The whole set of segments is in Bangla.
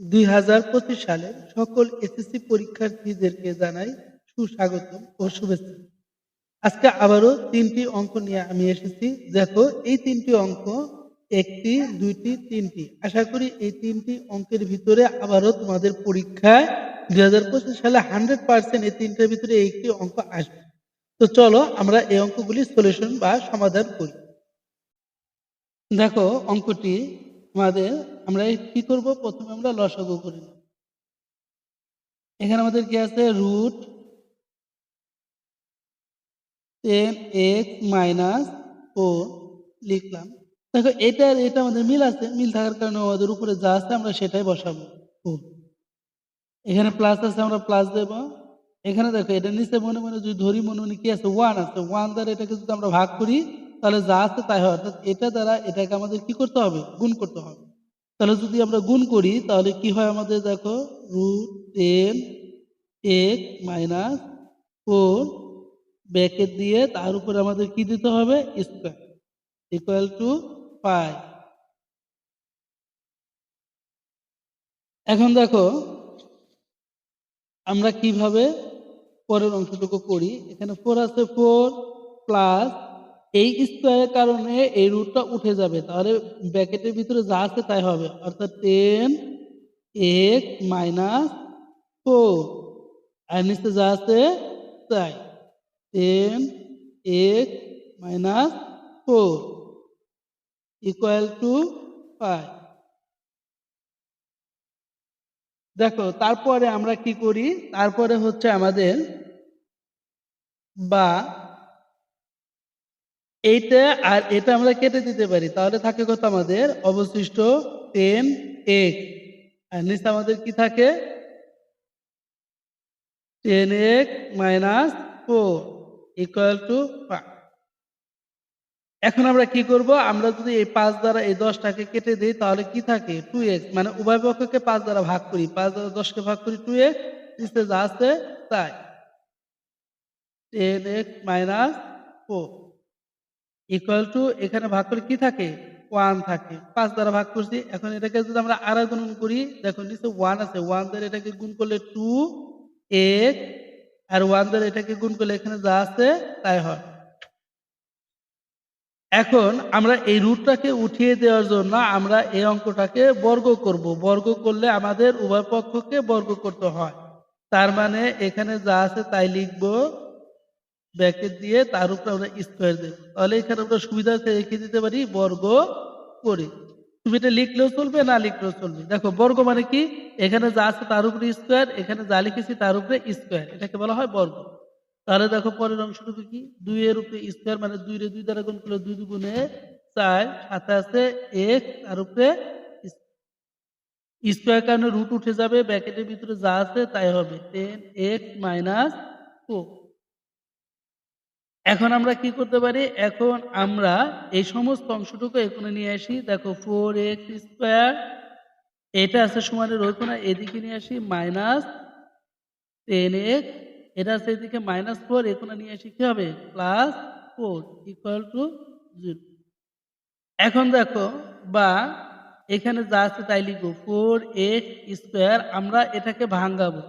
দুই সালের সকল এসএসসি পরীক্ষার্থীদেরকে জানাই সুস্বাগতম ও শুভেচ্ছা। আজকে আবারও তিনটি অঙ্ক নিয়ে আমি এসেছি। দেখো, এই তিনটি অঙ্ক একটি, দুইটি, তিনটি। আশা করি এই তিনটি অঙ্কের ভিতরে আবারও তোমাদের পরীক্ষায় দুই হাজার পঁচিশ সালে হান্ড্রেড পার্সেন্ট এই তিনটার ভিতরে একটি অঙ্ক আসবে। তো চলো আমরা এই অঙ্কগুলি সলিউশন বা সমাধান করি। দেখো, অঙ্কটি আমাদের আমরা কি করব? প্রথমে আমরা লসাগু করে নেব। এখানে আমাদের কি আছে? Root ten x minus four লিখলাম। দেখো, এটা এটা আমাদের মিল আছে। মিল থাকার কারণে আমাদের উপরে যা আছে আমরা সেটাই বসাবো। ফোর এখানে প্লাস আছে, আমরা প্লাস দেব। এখানে দেখো, এটা নিচে মনে মনে যদি ধরি, মনে মনে কি আছে? ওয়ান আছে। ওয়ান দ্বারা এটাকে যদি আমরা ভাগ করি, তাহলে যা আছে তাই হয়। অর্থাৎ এটা দ্বারা এটাকে আমাদের কি করতে হবে? গুণ করতে হবে। তাহলে যদি আমরা গুণ করি, তাহলে কি হয় আমাদের দেখো root ten x minus four bracket দিয়ে তার উপরে আমাদের কি দিতে হবে? স্কোয়ার ইকুয়াল টু ফাইভ এখন দেখো, আমরা কীভাবে পরের অংশটুকু করি? এখানে ফোর আছে ফোর প্লাস এই স্কোয়ারের কারণে এই রুটটা উঠে যাবে। তাহলে ব্র্যাকেটের ভিতরে যা আছে তাই হবে। অর্থাৎ টেন এক্স মাইনাস ফোর আর নিচে যা আছে তাই। Ten x minus four equal to five দেখো, তারপরে আমরা কি করি? তারপরে হচ্ছে আমাদের বা এইটা আর এটা আমরা কেটে দিতে পারি। তাহলে থাকে কত আমাদের? অবশিষ্ট টেন এক। আর নিচে আমাদের কি থাকে? টেন এক, মাইনাস ফোর ইকুয়াল টু এখন আমরা কি করব? আমরা যদি এই পাঁচ দ্বারা এই দশটাকে কেটে দিই, তাহলে কি থাকে? টু এক্স মানে উভয় পক্ষকে পাঁচ দ্বারা ভাগ করি। পাঁচ দ্বারা দশকে ভাগ করি টু এক্স নিচে যা আছে, তাই। Ten x minus four. Equal to এখানে ভাগ করে কি থাকে? ওয়ান থাকে। পাঁচ দ্বারা ভাগ করছি। এখন এটাকে যদি আমরা আর গুণ করি, দেখো নিচে ওয়ান আছে। ওয়ান দ্বারা এটাকে গুণ করলে টু এক্স আর ওয়ান দ্বারা এটাকে গুণ করলে এখানে যা আছে, তাই হয়। এখন আমরা এই রুটটাকে উঠিয়ে দেওয়ার জন্য আমরা এই অঙ্কটাকে বর্গ করব। বর্গ করলে আমাদের উভয় পক্ষকে বর্গ করতে হয়। তার মানে এখানে যা আছে তাই লিখব ব্র্যাকেট দিয়ে তার উপরে আমরা স্কোয়ার দেব। তাহলে এখানে আমরা সুবিধা রেখে দিতে পারি বর্গ করে। তুমি এটা লিখলেও চলবে, না লিখলেও চলবে? দেখো, বর্গ মানে কি? এখানে যা আছে তার উপরে স্কোয়ার এখানে যা লিখেছি তার উপরে স্কোয়ার এটাকে বলা হয় বর্গ। তাহলে দেখো, পরের অংশটুকু কি? দুই এর উপরে স্কোয়ার মানে দুই রে দুই দ্বারা গুণ করলে দুই দুগুণে চার, সাথে আছে এক্স তার উপরে স্কোয়ার কারণে রুট উঠে যাবে ব্যাকেটের ভিতরে যা আছে তাই হবে। টেন এক্স মাইনাস ফোর এখন আমরা কি করতে পারি? এখন আমরা এই সমস্ত অংশটুকু এখানে নিয়ে আসি। দেখো ফোর এক্স স্কোয়ার এটা আছে সমানের ওইখানে, এদিকে নিয়ে আসি মাইনাস টেন এক্স এটা আছে এদিকে মাইনাস ফোর এখানে নিয়ে আসি, কি হবে? Plus four equal to zero এখন দেখো, বা এখানে যা আছে তাই লিখব ফোর এক্স স্কোয়ার আমরা এটাকে ভাঙ্গাবো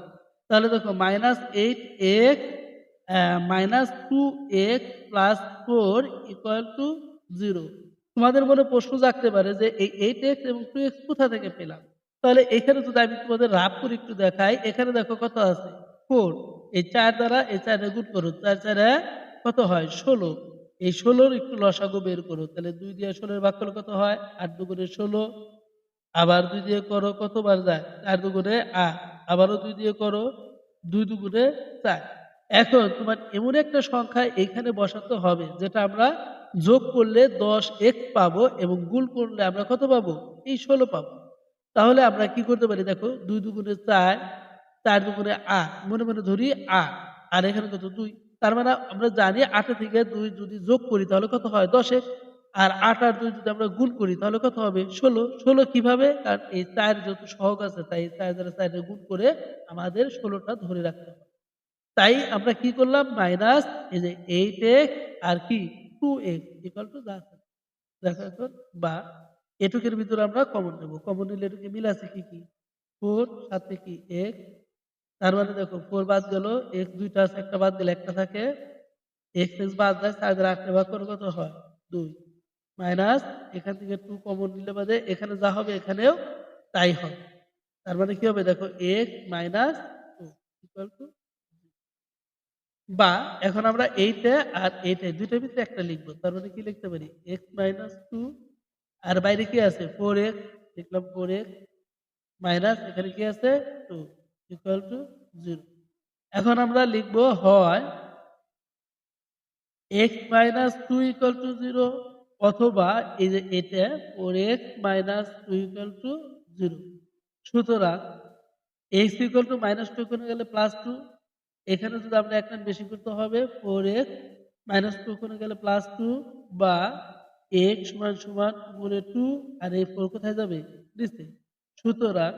তাহলে দেখো minus eight x minus two x plus four equal to zero তোমাদের মনে প্রশ্ন জাগতে পারে যে এই এইট এক্স এবং টু এক্স কোথা থেকে পেলাম? তাহলে এখানে যদি আমি তোমাদের রাফ করে একটু দেখাই, এখানে দেখো কত আছে? ফোর এই চার দ্বারা এই চারে গুণ করো, চার চারে কত হয়? ষোলো। এই ষোলোর একটু লসাগু বের করো, তাহলে দুই দিয়ে ষোলোর ভাগ করলে কত হয়? আট দুগুণে ষোলো। আবার দুই দিয়ে করো, কতবার যায়? চার দুগুণে আট। আবারও দুই দিয়ে করো, দুই দুগুণে চার। এখন তোমার এমন একটা সংখ্যা এখানে বসাতে হবে, যেটা আমরা যোগ করলে দশ এক পাবো এবং গুণ করলে আমরা কত পাবো? এই ষোলো পাবো। তাহলে আমরা কি করতে পারি দেখো, দুই দুগুণে চার চার দুগুণে আট, মনে মনে ধরি আট, আর এখানে কত? দুই। তার মানে আমরা জানি আটে থেকে দুই যদি যোগ করি তাহলে কত হয়? দশে আর আট আর দুই যদি আমরা গুণ করি তাহলে কত হবে? ষোলো। ষোলো কীভাবে? কারণ এই চার যেহেতু সহগ আছে, তাই চার দ্বারা চারে গুণ করে আমাদের ষোলোটা ধরে রাখতে হবে। তাই আমরা কি করলাম? মাইনাস এই যে এইট এক্স আর কি? টু এক্স ইকাল টু দেখো এখন বা। এটুকের ভিতরে আমরা কমন নেব। কমন নিলে এটুকে মিল আছে কি কি? ফোর সাথে কি এক? তার মানে দেখো ফোর বাদ গেল এক্স দুইটা আছে, একটা বাদ গেলে একটা থাকে। এক্স এক্স বাদ যায় দ্বারা আটটা ভাগ করে কত হয়? দুই। মাইনাস এখান থেকে টু কমন নিলে বাদে এখানে যা হবে এখানেও তাই হবে। তার মানে কি হবে? দেখো x minus two equal to বা এখন আমরা এইটা আর এইটা দুইটার ভিতরে একটা লিখব। তার মানে কি লিখতে পারি? এক্স মাইনাস টু আর বাইরে কি আছে? ফোর এক্স লিখলাম ফোর এক্স মাইনাস এখানে কি আছে? টু ইকুয়াল টু জিরো এখন আমরা লিখব হয় x minus two equal to zero অথবা এই যে এটা four x minus two equal to zero সুতরাং x equal to minus two গেলে প্লাস টু এখানে যদি আমরা একটা বেশি করতে হবে ফোর এক্স মাইনাস টু কোনে গেলে প্লাস টু বা এক্স সমান সমান গুণে টু আর এই ফোর কোথায় যাবে? নিচে। সুতরাং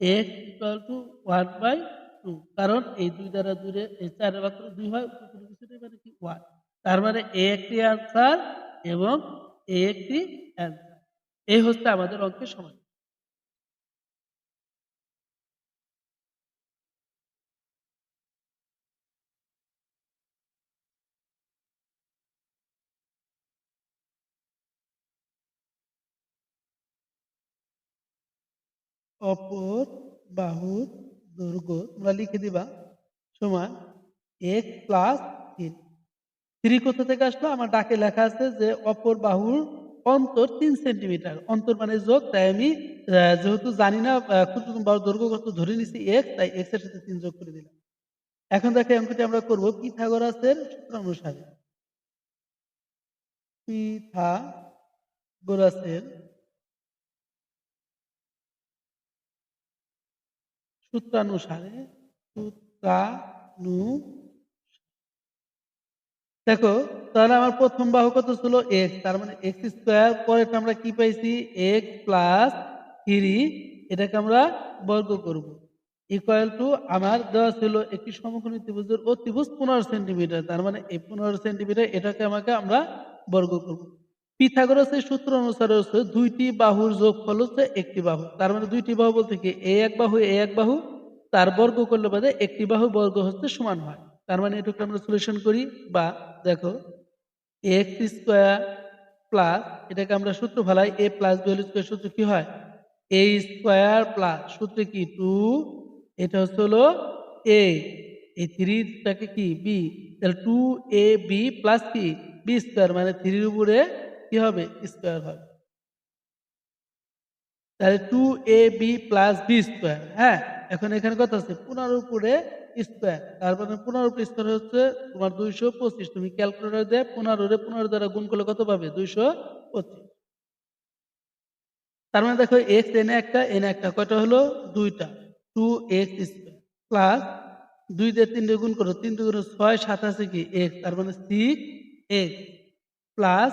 x equal to one by two কারণ এই দুই দ্বারা দূরে এই চারের মাত্র দুই হয়, উপরে কোনো কিছু নেই মানে কি? ওয়ান তার মানে এ একটি অ্যান্সার এবং এ একটি অ্যান্সার এই হচ্ছে আমাদের অঙ্কের সমাধান। অপর, বাহুর দৈর্ঘ্য তোমরা লিখে দিবা। সমান এক্স প্লাস থ্রি থ্রি কোথা থেকে আসলো? আমার ডাকে লেখা আছে যে অপর বাহুর অন্তর তিন সেন্টিমিটার অন্তর মানে যোগ, তাই আমি যেহেতু জানি না ক্ষুদ্রতম বাহুর দৈর্ঘ্য কত ধরে নিছি এক্স তাই এক্সের সাথে তিন যোগ করে দিলাম। এখন দেখে অঙ্কটি আমরা করব পিথাগোরাসের সূত্র অনুসারে। পিথাগোরাসের সূত্রানুসারে সূত্রানু দেখো, তাহলে আমার প্রথম বাহু কত ছিল? এক্স তার মানে এক্স স্কোয়ার পরে আমরা কি পাইছি? এক্স প্লাস থ্রি এটাকে আমরা বর্গ করব। ইকুয়াল টু আমার দেওয়া ছিল একটি সমকোণী ত্রিভুজের অতিভুজ পনেরো সেন্টিমিটার তার মানে এই পনেরো সেন্টিমিটার এটাকে আমাকে আমরা বর্গ করব। পিথাগোরাসের সূত্র অনুসারে হচ্ছে দুইটি বাহুর যোগফল হচ্ছে একটি বাহু। তার মানে দুইটি বাহু বলতে কি? এ এক বাহু, এ এক বাহু, তার বর্গ করলে বাদে একটি বাহু বর্গ হচ্ছে সমান হয়। তার মানে এটুকু আমরা সলিউশন করি, বা দেখো, এক্স স্কোয়ার প্লাস, এটাকে আমরা সূত্র ফেলাই, এ প্লাস বি স্কোয়ার সূত্র কি হয়? এ স্কোয়ার প্লাস সূত্রে কি? টু, এটা হচ্ছে হলো এ। এই থ্রিটাকে কি? বি। তাহলে টু এ বি প্লাস কি? বি স্কোয়ার মানে থ্রির উপরে কি হবে? স্কোয়ার হবে। তাহলে two A B plus B square হ্যাঁ? এখন এখানে কত আছে? পনেরো উপরে স্কোয়ার তার মানে পনেরো উপরে স্কোয়ার হচ্ছে তোমার দুইশো পঁচিশ। তুমি ক্যালকুলেটর দিয়ে পনেরো পনেরো দ্বারা গুণ করলে কত পাবে? দুইশো পঁচিশ। তার মানে দেখো এক্স এনে একটা এনে একটা, কয়টা হলো? দুইটা। টু এক্স স্কোয়ার প্লাস দুই দিয়ে তিনটে গুণ করো তিনটে গুণ ছয়, সাত আছে কি? এক্স তার মানে সিক্স এক্স প্লাস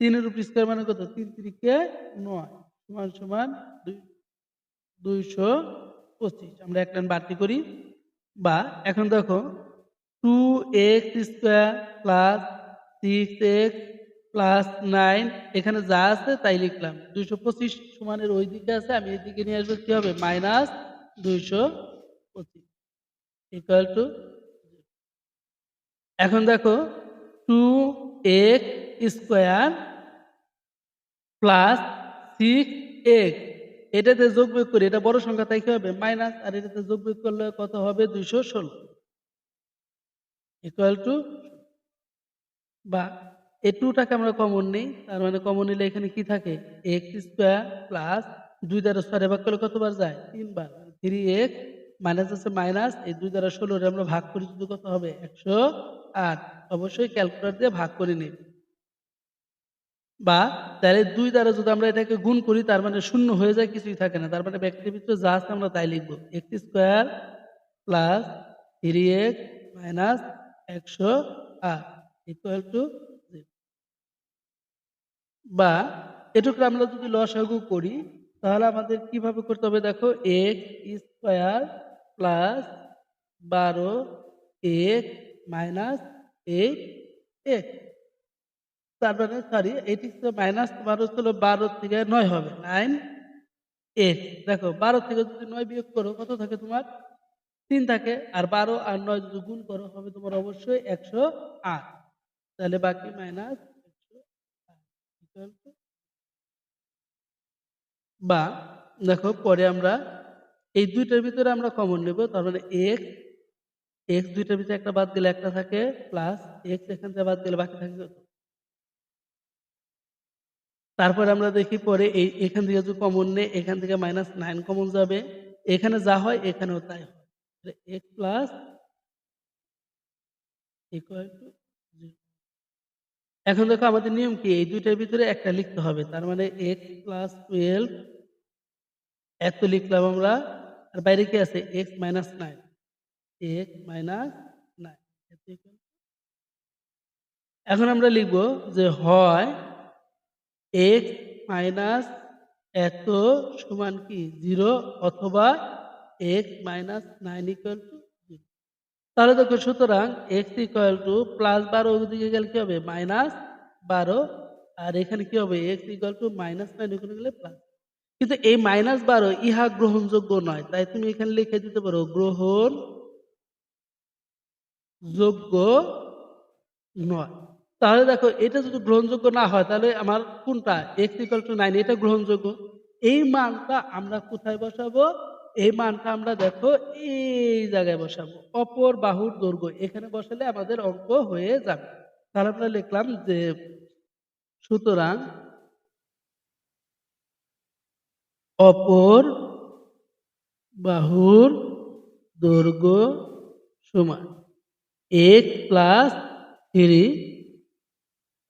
তিনের উপর স্কোয়ার মানে কত? তিন তিরিকে নয়, সমান সমান দুই, দুইশো পঁচিশ। আমরা এক লাইন বাড়তি করি। বা এখন দেখো two x square plus six x plus nine এখানে যা আছে তাই লিখলাম। দুইশো পঁচিশ সমানের ওই দিকে আছে, আমি এদিকে নিয়ে আসব, কি হবে? মাইনাস দুইশো পঁচিশ ইকুয়াল টু এখন দেখো two x square plus six x. এটাতে যোগ বিয়োগ করি, এটা বড় সংখ্যা, তাই কি হবে? মাইনাস, আর এটাতে যোগ বিয়োগ করলে কত হবে? দুইশো ষোলো। ইকুয়াল টু বা এ টুটাকে আমরা কমন নিই, তার মানে কমন নিলে এখানে কি থাকে? এক্স স্কোয়ার প্লাস দুই দ্বারা ছয় ভাগ করলে কতবার যায়? তিনবার। থ্রি এক্স মাইনাস আছে মাইনাস এই দুই দ্বারা ষোলো আমরা ভাগ করি, যদি কত হবে? একশো আট। অবশ্যই ক্যালকুলেটর দিয়ে ভাগ করে নিই বা তাহলে দুই দ্বারা যদি আমরা এটাকে গুণ করি, তার মানে শূন্য হয়ে যায়, কিছুই থাকে না। তার মানে ব্যাকেটের ভিতরে যা আছে আমরা তাই লিখব। X square plus three x minus একশো আট ইকুয়াল টু বা এটুকু আমরা যদি লসাগু করি, তাহলে আমাদের কীভাবে করতে হবে দেখো? এক্স স্কোয়ার প্লাস বারো x minus eight x sorry eighty minus ছিল বারো থেকে নয় হবে। নাইন এক্স দেখো, বারো থেকে যদি নয় বিয়োগ করো, কত থাকে তোমার? তিন থাকে, আর বারো আর নয় যদি গুণ করো, হবে তোমার অবশ্যই একশো আট। তাহলে বাকি মাইনাস বা, দেখো, পরে আমরা এই দুইটার ভিতরে আমরা কমন নেব, তার মানে এক্স এক্স দুইটার ভিতরে একটা বাদ দিলে একটা থাকে প্লাস এক্স এখান থেকে বাদ দিলে বাকি থাকে? তারপরে আমরা দেখি পরে এই এখান থেকে যদি কমন নেই, এখান থেকে মাইনাস নাইন কমন যাবে। এখানে যা হয়, এখানেও তাই হয়। এক্স প্লাস এখন দেখো আমাদের নিয়ম কি? এই দুইটার ভিতরে একটা লিখতে হবে। তার মানে এক্স প্লাস টুয়েলভ এত লিখলাম আমরা। আর বাইরে কি আছে? X minus nine x minus nine এখন আমরা লিখব যে হয় এক্স মাইনাস এত সমান কি? জিরো অথবা x minus nine equal to zero তাহলে দেখো, সুতরাং এক্স ইকুয়াল টু প্লাস বারো ওদিকে গেলে কি হবে? মাইনাস বারো। আর এখানে কি হবে? X equal to minus nine ওখানে গেলে প্লাস কিন্তু এই মাইনাস বারো ইহা গ্রহণযোগ্য নয়। তাই তুমি এখানে লিখে দিতে পারো গ্রহণ যোগ্য নয়। তাহলে দেখো, এটা যদি গ্রহণযোগ্য না হয়, তাহলে আমার কোনটা? এক্স ইকাল টু নাইন এটা গ্রহণযোগ্য। এই মানটা আমরা কোথায় বসাবো? এই মানটা আমরা দেখো, এই জায়গায় বসাবো। অপর বাহুর দৈর্ঘ্য, এখানে বসালে আমাদের অঙ্ক হয়ে যাবে। তাহলে আমরা লিখলাম যে, সুতরাং অপর বাহুর দৈর্ঘ্য সমান এক প্লাস থ্রি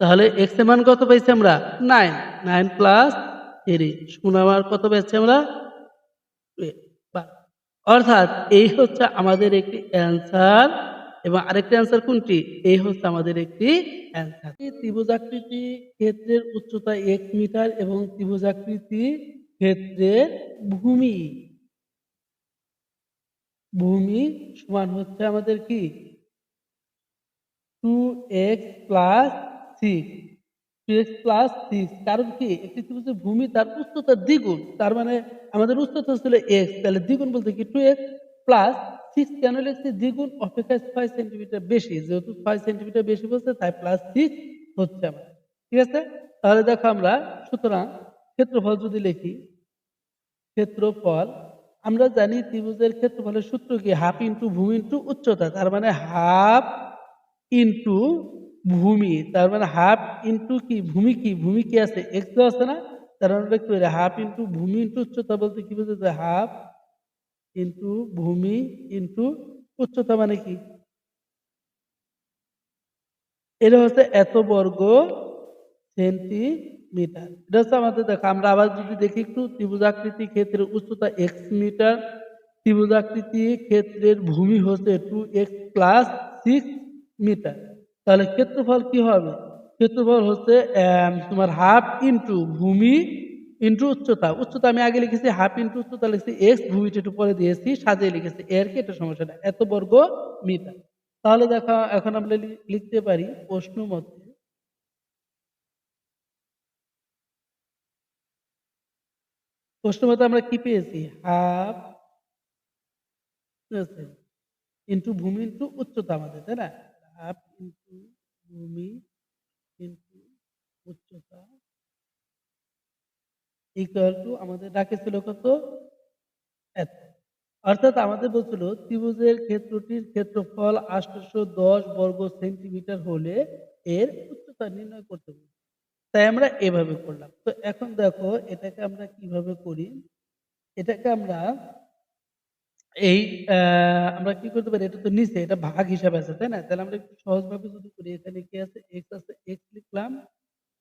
তাহলে এক্সের মান কত পাইছি আমরা? নাইন নাইন প্লাস থ্রি সমান আমার কত পাইছি আমরা? অর্থাৎ এই হচ্ছে আমাদের একটি অ্যান্সার এবং আরেকটি অ্যান্সার কোনটি? এই হচ্ছে আমাদের একটি অ্যান্সার ত্রিভুজাকৃতি ক্ষেত্রের উচ্চতা এক মিটার এবং ত্রিভুজাকৃতি ক্ষেত্রের ভূমি। ভূমি সমান হচ্ছে আমাদের কি? Two x plus six two x plus six কারণ কি? একটি ত্রিভুজের ভূমি, তার উচ্চতার দ্বিগুণ, তার মানে আমাদের উচ্চতা ছিল এক্স, তাহলে দ্বিগুণ বলতে কি? টু এক্স প্লাস সিক্স কেন লিখছি? দ্বিগুণ অপেক্ষা ছয় সেন্টিমিটার বেশি, যেহেতু ছয় সেন্টিমিটার বেশি বলছে, তাই প্লাস সিক্স হচ্ছে আমার ঠিক আছে? তাহলে দেখো আমরা, সুতরাং ক্ষেত্রফল যদি লিখি, ক্ষেত্রফল, আমরা জানি ত্রিভুজের ক্ষেত্রফলের সূত্র কি? হাফ ইন্টু ভূমি ইন্টু উচ্চতা, তার মানে হাফ ইন্টু ভূমি, তার মানে হাফ ইন্টু কি, ভূমি কি ভূমি কি আছে? এক্স আছে না? তার মানে লিখতে হাফ ইন্টু ভূমি ইন্টু উচ্চতা বলতে কি বোঝাচ্ছে হাফ ইন্টু ভূমি ইন্টু উচ্চতা মানে কি? এটা হচ্ছে এত বর্গ সেন্টিমিটার। এটা হচ্ছে আমাদের দেখো, আমরা আবার যদি দেখি একটু ত্রিভুজাকৃতি ক্ষেত্রে উচ্চতা এক্স মিটার ত্রিভুজাকৃতি ক্ষেত্রের ভূমি হচ্ছে two x plus six metre. তাহলে ক্ষেত্রফল কি হবে? ক্ষেত্রফল হচ্ছে তোমার হাফ ইন্টু ভূমি ইন্টু উচ্চতা। উচ্চতা আমি আগে লিখেছি, হাফ ইন্টু উচ্চতা লিখেছি এক্স, ভূমিটা একটু পরে দিয়েছি, সাজিয়ে লিখেছি এর কি? এটা সমস্যা না এত বর্গ মিটার। তাহলে দেখো, এখন আমরা লিখতে পারি প্রশ্ন মতে প্রশ্ন মতে আমরা কি পেয়েছি? হাফ ইন্টু ভূমি ইন্টু উচ্চতা আমাদের, তাই না? হাফ ইন্টু ভূমি ইন্টু উচ্চতা। ইকুয়াল টু আমাদের রাখেছিল কত? এত। অর্থাৎ আমাদের বলছিল ত্রিভুজের ক্ষেত্রটির ক্ষেত্রফল আটশো দশ বর্গ সেন্টিমিটার হলে এর উচ্চতা নির্ণয় করতে হবে। তাই আমরা এভাবে করলাম। তো এখন দেখো এটাকে আমরা কীভাবে করি? এটাকে আমরা এই আমরা কি করতে পারি? এটা তো নিচে, এটা ভাগ হিসাবে আছে, তাই না? তাহলে আমরা একটু সহজভাবে যদি করি, এখানে কি আছে? এক্স আছে এক্স লিখলাম,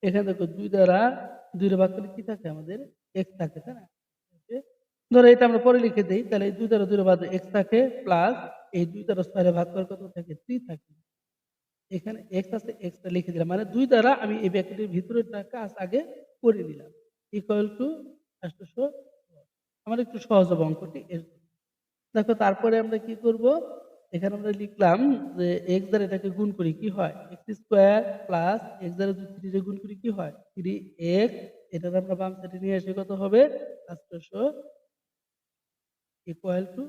এখানে দেখো দুই দ্বারা দুই ভাগ করলে কি থাকে আমাদের? এক্স থাকে, তাই না? ধরো এটা আমরা পরে লিখে দিই, তাহলে এই দুই দ্বারা দুই বাদ এক্স থাকে প্লাস এই দুই দ্বারা ছয় ভাগ করে কত থাকে? থ্রি থাকে। এখানে এক্স আছে এক্সটা লিখে দিলাম। মানে দুই দ্বারা আমি এই ব্যাকেটের ভিতরের কাজ আগে করে দিলাম ইকুয়াল টু আটশোশো আমার একটু সহজ হবে অঙ্কটি এর দেখো, তারপরে আমরা কি করব? এখানে আমরা লিখলাম যে এক্স দ্বারা এটাকে গুণ করি, কি হয়? এক্স স্কোয়ার প্লাস এক্স দ্বারা যদি থ্রি গুণ করি, কি হয়? থ্রি এক্স এটার আমরা বাম সাইডে নিয়ে আসি, কত হবে? আটশোশো ইকুয়াল টু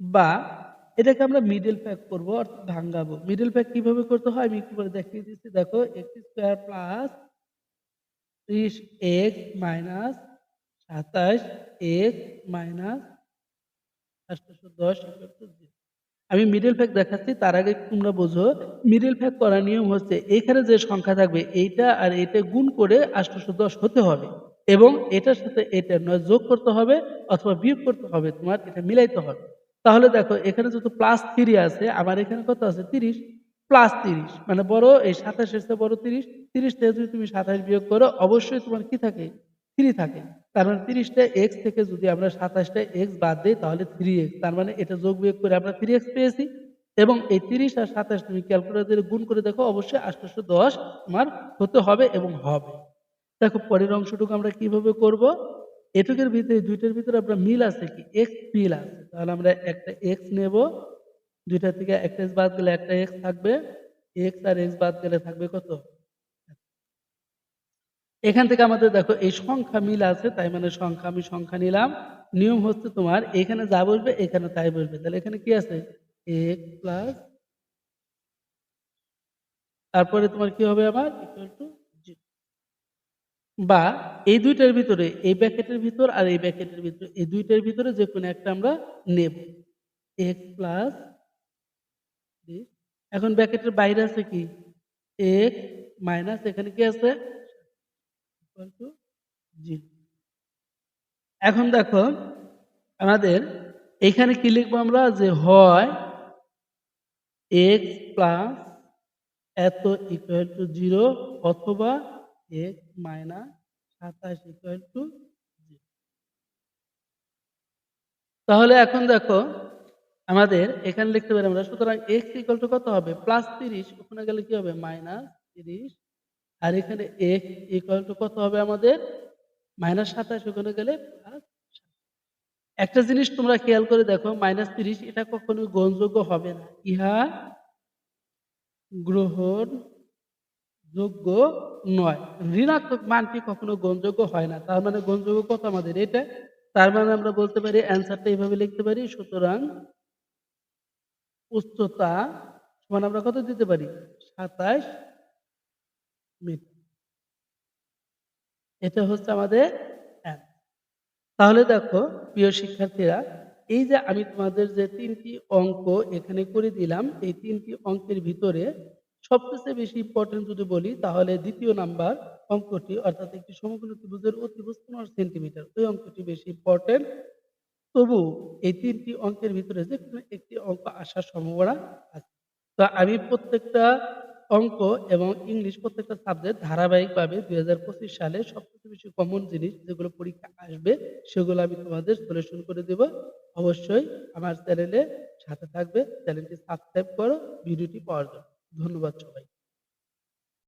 বা এটাকে আমরা মিডল প্যাক করব, অর্থাৎ ভাঙ্গাবো। মিডল প্যাক কীভাবে করতে হয়? আমি একটু করে দেখিয়ে দিচ্ছি। দেখো এক্স স্কোয়ার প্লাস ত্রিশ এক্স মাইনাস সাতাশ এক্স মাইনাস আমি মিডল ফ্যাক দেখাচ্ছি, তার আগে তোমরা বোঝো মিডল ফ্যাক করার নিয়ম হচ্ছে এখানে যে সংখ্যা থাকবে, এইটা আর এটা গুণ করে আটশোশো দশ হতে হবে। এবং এটার সাথে এটা নয়, যোগ করতে হবে অথবা বিয়োগ করতে হবে, তোমার এটা মিলাইতে হবে। তাহলে দেখো, এখানে যেহেতু প্লাস থ্রি আছে আমার এখানে কত আছে? তিরিশ। প্লাস তিরিশ মানে বড়, এই সাতাশ এসে বড় তিরিশ। তিরিশ থেকে যদি তুমি সাতাশ বিয়োগ করো, অবশ্যই তোমার কি থাকে? থ্রি থাকে। তার মানে তিরিশটা এক্স থেকে যদি আমরা সাতাশটা এক্স বাদ দিই, তাহলে থ্রি এক্স তার মানে এটা যোগ বিয়োগ করে আমরা থ্রি এক্স পেয়েছি। এবং এই তিরিশ আর সাতাশ তুমি ক্যালকুলেটরে গুণ করে দেখো, অবশ্যই আটশোশো দশ তোমার হতে হবে এবং হবে। দেখো, পরের অংশটুকু আমরা কীভাবে করব? এটুকের ভিতরে, দুইটার ভিতরে আমরা মিল আছে কি? এক্স মিল আছে। তাহলে আমরা একটা এক্স নেব। দুইটা থেকে একটা এক্স বাদ গেলে একটা এক্স থাকবে। এক্স আর এক্স বাদ গেলে থাকবে কত? এখান থেকে আমাদের দেখো, এই সংখ্যা মিল আছে, তাই মানে সংখ্যা, আমি সংখ্যা নিলাম। নিয়ম হচ্ছে তোমার, এখানে যা বসবে, এখানে তাই বসবে। তাহলে এখানে কি আছে? এক্স প্লাস তারপরে তোমার কি হবে আবার? বা এই দুইটার ভিতরে, এই ব্যাকেটের ভিতর আর এই ব্যাকেটের ভিতরে, এই দুইটার ভিতরে যে কোনো একটা আমরা নেব। এক প্লাস এখন ব্যাকেটের বাইরে আছে কি? এক মাইনাস এখানে কি আছে? এখন দেখো, আমাদের এখানে কি লিখব আমরা? যে হয় এক্স প্লাস এত ইকুয়াল টু জিরো অথবা এক্স মাইনাস সাতাশ ইকুয়াল টু তাহলে এখন দেখো, আমাদের এখানে লিখতে পারি আমরা, সুতরাং এক্স ইকুয়াল টু কত হবে? প্লাস তিরিশ, ওখানে গেলে কি হবে? মাইনাস তিরিশ আর এখানে এক্স ইকুয়াল টু কত হবে আমাদের? মাইনাস সাতাশ, ওখানে গেলে একটা জিনিস তোমরা খেয়াল করে দেখো, মাইনাস তিরিশ, এটা কখনো গ্রহণযোগ্য হবে না। ইহা গ্রহণ যোগ্য নয়। ঋণাত্মক মানটি কখনো গ্রহণযোগ্য হয় না। তার মানে গ্রহণযোগ্য কত আমাদের? এটা? তার মানে আমরা বলতে পারি অ্যান্সারটা এইভাবে লিখতে পারি, সুতরাং উচ্চতা সমান আমরা কত দিতে পারি? সাতাশ এটা হচ্ছে আমাদের তাহলে দেখো, প্রিয় শিক্ষার্থীরা, এই যে আমি তোমাদের যে তিনটি অঙ্ক এখানে করে দিলাম, এই তিনটি অঙ্কের ভিতরে সবচেয়ে বেশি ইম্পর্টেন্ট যদি বলি, তাহলে দ্বিতীয় নাম্বার অঙ্কটি, অর্থাৎ একটি সমকোণ ত্রিভুজের অতিভুজ পনেরো সেন্টিমিটার, ওই অঙ্কটি বেশি ইম্পর্টেন্ট তবু এই তিনটি অঙ্কের ভিতরে যে একটি অঙ্ক আসার সম্ভাবনা আছে। তো আমি প্রত্যেকটা অঙ্ক এবং ইংলিশ প্রত্যেকটা সাবজেক্ট ধারাবাহিকভাবে দুই হাজার পঁচিশ সালে সবচেয়ে বেশি কমন জিনিস যেগুলো পরীক্ষা আসবে, সেগুলো আমি তোমাদের সলিউশন করে দেব। অবশ্যই আমার চ্যানেলে সাথে থাকবে। চ্যানেলটি সাবস্ক্রাইব করো ভিডিওটি পাওয়ার জন্য। ধন্যবাদ সবাই